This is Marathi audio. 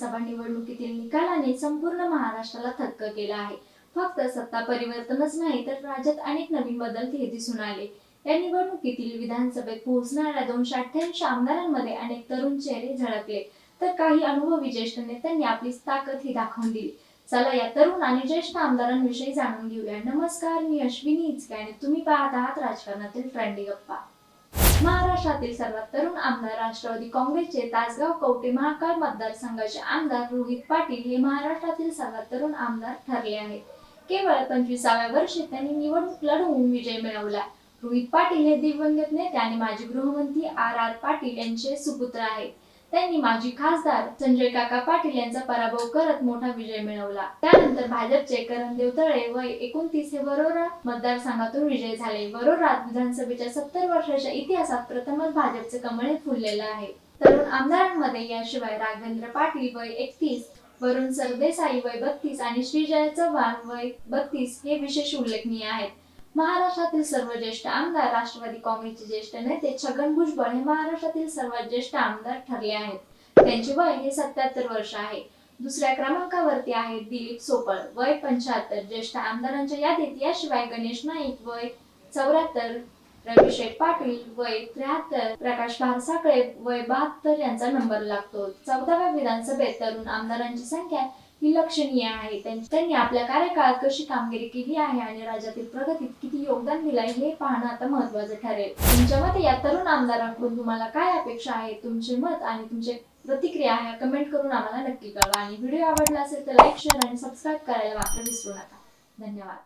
विधानसभा निवडणुकीतील निकालाने संपूर्ण महाराष्ट्राला थक्क केला आहे. फक्त सत्ता परिवर्तनच नाही तर राज्यात अनेक नवीन बदल हे दिसून आले. या निवडणुकीतील विधानसभेत पोहोचणाऱ्या दोनशे अठ्ठ्याऐंशी आमदारांमध्ये अनेक तरुण चेहरे झळकले. तर काही अनुभवी ज्येष्ठ नेत्यांनी आपली ताकद ही दाखवून दिली. चला या तरुण आणि ज्येष्ठ आमदारांविषयी जाणून घेऊया. नमस्कार मी अश्विनी इचके आणि तुम्ही पाहत आहात राजकारणातील ट्रेंडी गप्पा. महाराष्ट्रातील सर्वात तरुण आमदार राष्ट्रवादी काँग्रेसचे तासगाव कवटे महाकाळ मतदारसंघाचे आमदार रोहित पाटील हे महाराष्ट्रातील सर्वात तरुण आमदार ठरले आहेत. केवळ पंचवीसाव्या वर्षी त्यांनी निवडणूक लढवून विजय मिळवला. रोहित पाटील हे दिवंगत नेते आणि माजी गृहमंत्री आर आर पाटील यांचे सुपुत्र आहेत. त्यांनी माजी खासदार संजय काका पाटील यांचा पराभव करत मोठा विजय मिळवला. त्यानंतर भाजपचे करण देवतळे वय एकोणतीस हे वरोरा मतदारसंघातून विजय झाले. वरोरात विधानसभेच्या सत्तर वर्षाच्या इतिहासात प्रथमच भाजपचे कमळे फुललेलं आहे. तरुण आमदारांमध्ये याशिवाय राघवेंद्र पाटील वय एकतीस वरुण सरदेसाई वय बत्तीस आणि श्रीजय चव्हाण वय बत्तीस हे विशेष उल्लेखनीय आहेत. महाराष्ट्रातील सर्व ज्येष्ठ आमदार राष्ट्रवादी काँग्रेसचे ज्येष्ठ नेते छगन भुजबळ हे महाराष्ट्रातील सर्वात ज्येष्ठ आमदार ठरले आहेत. त्यांचे वय हे सत्याहत्तर वर्ष आहे. दुसऱ्या क्रमांकावरती आहेत दिलीप सोपळ. वय पंच्याहत्तर. ज्येष्ठ आमदारांच्या यादीत याशिवाय गणेश नाईक वय चौऱ्याहत्तर. रविशेठ पाटील वय त्र्याहत्तर. प्रकाश भारसाकळे वय बहात्तर यांचा नंबर लागतो. चौदाव्या विधानसभेत तरुण आमदारांची संख्या ही लक्षणीय आहे त्यांनी आपल्या कार्यकाळात कशी कामगिरी केली आहे आणि राज्यातील प्रगतीत किती योगदान दिलं हे पाहणं आता महत्वाचं ठरेल. तुमच्या मते या तरुण आमदारांकडून तुम्हाला काय अपेक्षा आहे? तुमचे मत आणि तुमचे प्रतिक्रिया ह्या कमेंट करून आम्हाला नक्की कळवा. आणि व्हिडिओ आवडला असेल तर लाईक शेअर आणि सबस्क्राईब करायला मात्र विसरू नका. धन्यवाद.